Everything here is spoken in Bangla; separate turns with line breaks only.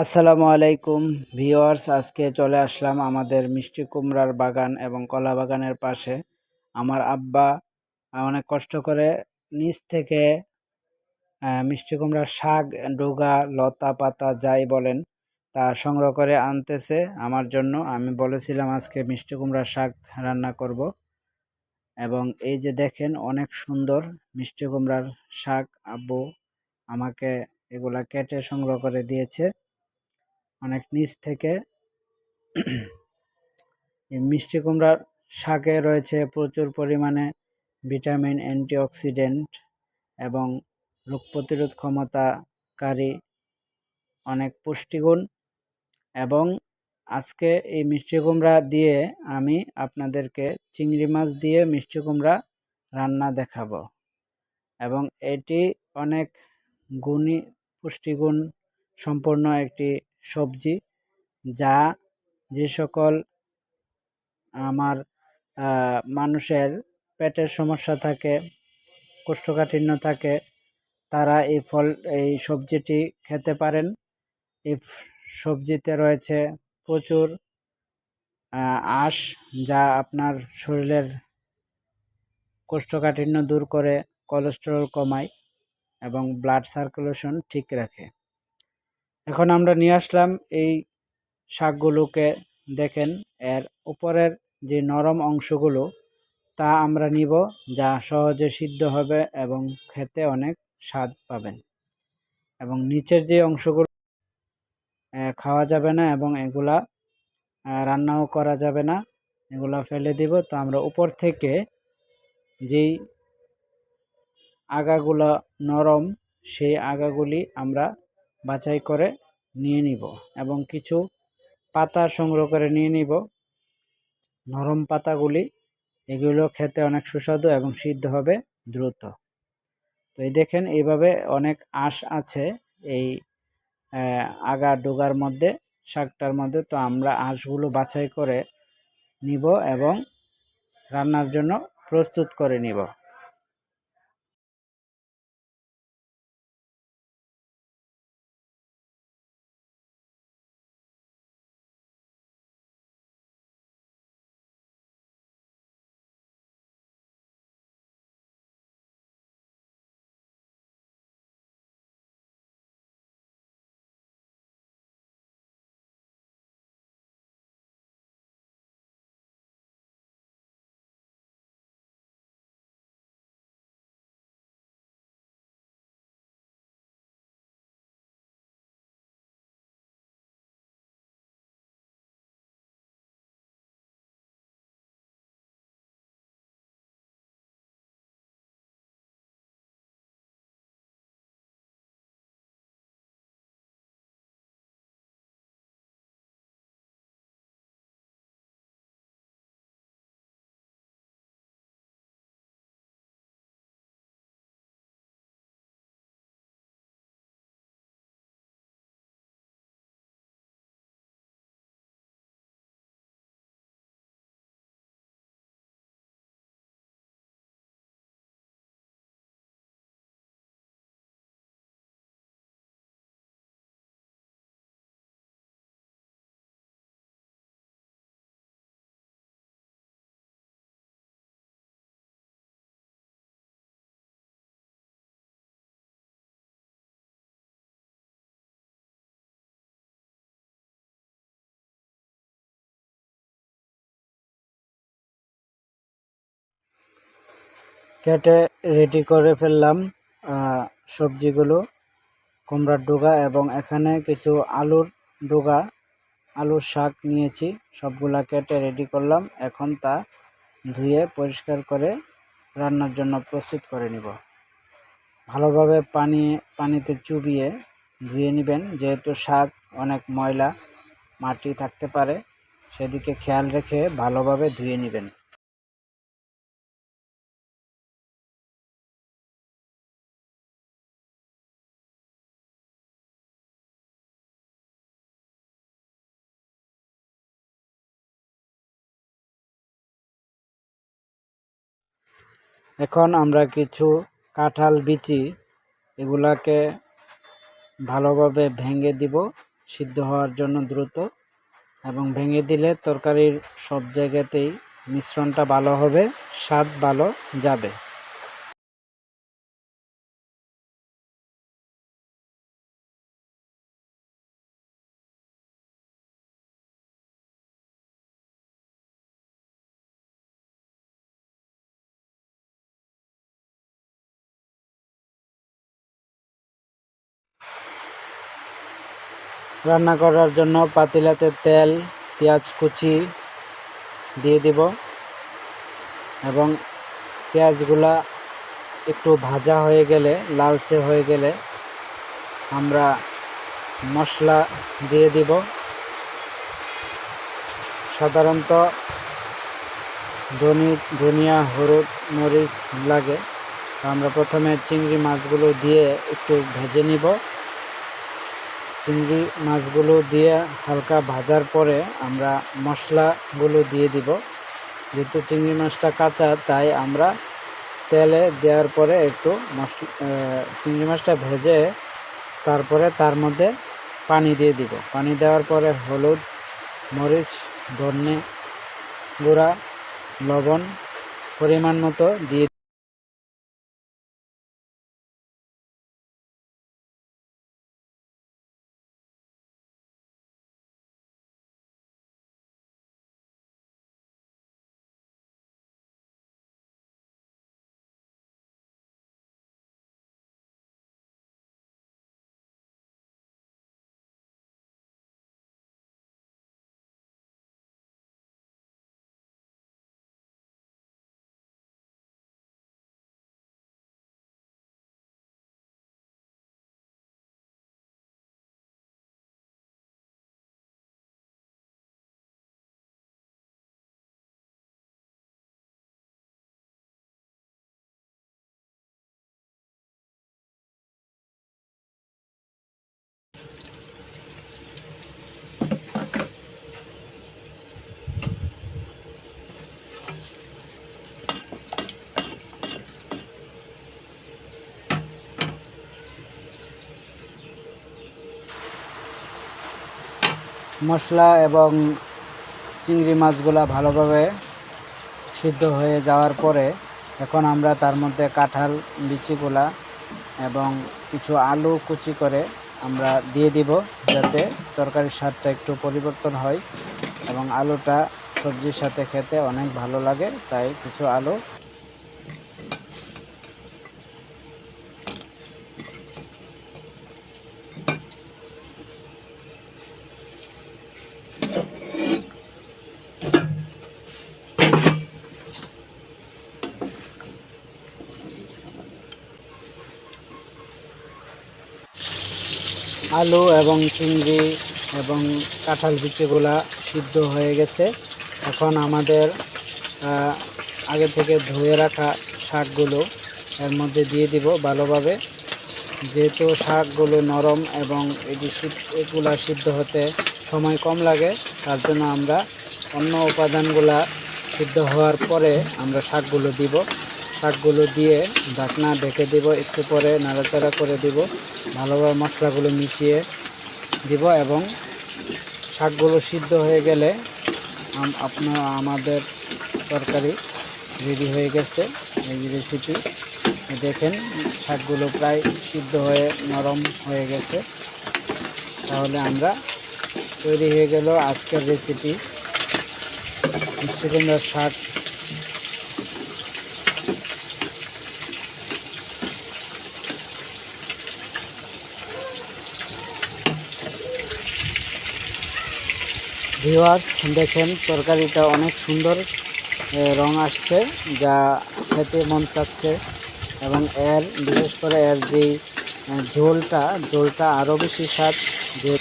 আসসালামু আলাইকুম ভিওয়ার্স আজকে চলে আসলাম আমাদের মিষ্টি কুমড়ার বাগান এবং কলা বাগানের পাশে। আমার আব্বা অনেক কষ্ট করে নিচ থেকে মিষ্টি কুমড়ার শাক, ডোগা, লতা পাতা যাই বলেন, তা সংগ্রহ করে আনতেছে। আমার জন্য আমি বলেছিলাম আজকে মিষ্টি কুমড়ার শাক রান্না করব। এবং এই যে দেখেন অনেক সুন্দর মিষ্টি কুমড়ার শাক আব্বু আমাকে এগুলা কেটে সংগ্রহ করে দিয়েছে। অনেক নিচ থেকে এই মিষ্টি কুমড়ার শাকে রয়েছে প্রচুর পরিমাণে ভিটামিন, অ্যান্টিঅক্সিডেন্ট এবং রোগ প্রতিরোধ ক্ষমতাকারী অনেক পুষ্টিগুণ এবং আজকে এই মিষ্টি কুমড়া দিয়ে আমি আপনাদেরকে চিংড়ি মাছ দিয়ে মিষ্টি কুমড়া রান্না দেখাবো এবং এটি অনেক গুণী পুষ্টিগুণ সম্পন্ন একটি সবজি, যা যে সকল আমার মানুষের পেটের সমস্যা থাকে, কোষ্ঠকাঠিন্য থাকে, তারা এই ফল, এই সবজিটি খেতে পারেন। এই সবজিতে রয়েছে প্রচুর আঁশ, যা আপনার শরীরের কোষ্ঠকাঠিন্য দূর করে কোলেস্টেরল কমায় এবং ব্লাড সার্কুলেশন ঠিক রাখে। এখন আমরা নিয়ে আসলাম এই শাকগুলোকে। দেখেন, এর উপরের যে নরম অংশগুলো, তা আমরা নিব যা সহজে সিদ্ধ হবে এবং খেতে অনেক স্বাদ পাবেন। এবং নিচের যে অংশগুলো খাওয়া যাবে না এবং এগুলা রান্নাও করা যাবে না, এগুলা ফেলে দিব। তো আমরা উপর থেকে যেই আগাগুলো নরম, সেই আগাগুলি আমরা বাছাই করে নিয়ে নিব এবং কিছু পাতা সংগ্রহ করে নিয়ে নিব। নরম পাতাগুলি, এগুলো খেতে অনেক সুস্বাদু এবং সিদ্ধ হবে দ্রুত। তো এই দেখেন, এইভাবে অনেক আঁশ আছে এই আগা ডোগার মধ্যে, শাকটার মধ্যে। তো আমরা আঁশগুলো বাছাই করে নিব এবং রান্নার জন্য প্রস্তুত করে নিব। কেটে রেডি করে ফেললাম সবজিগুলো, কুমড়ার ডোগা এবং এখানে কিছু আলুর ডোগা, আলুর শাক নিয়েছি, সবগুলা কেটে রেডি করলাম। এখন তা ধুয়ে পরিষ্কার করে রান্নার জন্য প্রস্তুত করে নিব। ভালোভাবে পানি, পানিতে চুবিয়ে ধুয়ে নেবেন, যেহেতু শাক অনেক ময়লা মাটি থাকতে পারে, সেদিকে খেয়াল রেখে ভালোভাবে ধুয়ে নেবেন। এখন আমরা কিছু কাঁঠাল বিচি এগুলাকে ভালোভাবে ভেঙে দিব, সিদ্ধ হওয়ার জন্য দ্রুত। এবং ভেঙে দিলে তরকারির সব জায়গাতেই মিশ্রণটা ভালো হবে, স্বাদ ভালো যাবে। রান্না করার জন্য পাতিলাতে তেল, পেঁয়াজ কুচি দিয়ে দিব এবং পেঁয়াজগুলা একটু ভাজা হয়ে গেলে, লালচে হয়ে গেলে আমরা মশলা দিয়ে দিব। সাধারণত ধনি, ধনিয়া, হলুদ, মরিচ লাগে। আমরা প্রথমে চিংড়ি মাছগুলো দিয়ে একটু ভেজে নিব। চিংড়ি মাছগুলো দিয়ে হালকা ভাজার পরে আমরা মশলাগুলো দিয়ে দিব। যেহেতু চিংড়ি মাছটা কাঁচা, তাই আমরা তেলে দেওয়ার পরে একটু মশলা চিংড়ি মাছটা ভেজে তারপরে তার মধ্যে পানি দিয়ে দিব। পানি দেওয়ার পরে হলুদ, মরিচ, ধনে গুঁড়া, লবণ পরিমাণ মতো দিয়ে মশলা এবং চিংড়ি মাছগুলা ভালোভাবে সিদ্ধ হয়ে যাওয়ার পরে এখন আমরা তার মধ্যে কাঁঠাল বিচিগুলা এবং কিছু আলু কুচি করে আমরা দিয়ে দিব যাতে তরকারির স্বাদটা একটু পরিবর্তন হয় এবং আলুটা সবজির সাথে খেতে অনেক ভালো লাগে, তাই কিছু আলু আলু এবং চিংড়ি এবং কাঁঠাল বিচিগুলা সিদ্ধ হয়ে গেছে। এখন আমাদের আগে থেকে ধুয়ে রাখা শাকগুলো এর মধ্যে দিয়ে দিব ভালোভাবে। যেহেতু শাকগুলো নরম এবং এটি এগুলা সিদ্ধ হতে সময় কম লাগে, তার জন্য আমরা অন্য উপাদানগুলা সিদ্ধ হওয়ার পরে আমরা শাকগুলো দিব। শাকগুলো দিয়ে ঢাকনা ঢেকে দিব, একটু পরে নাড়াচাড়া করে দিব। ভালোভাবে মশলাগুলো মিশিয়ে দিব এবং শাকগুলো সিদ্ধ হয়ে গেলে আপনার আমাদের তরকারি রেডি হয়ে গেছে। এই রেসিপি দেখেন শাকগুলো প্রায় সিদ্ধ হয়ে নরম হয়ে গেছে। তাহলে আমরা তৈরি হয়ে গেল আজকের রেসিপি মিষ্টি কুমড়ার শাক ভিউয়ার্স, দেখেন তরকারিটা অনেক সুন্দর রং আসছে, যা খেতে মন চাচ্ছে। এবং এর, বিশেষ করে এর যেই ঝোলটা ঝোলটা আরও বেশি স্বাদ যে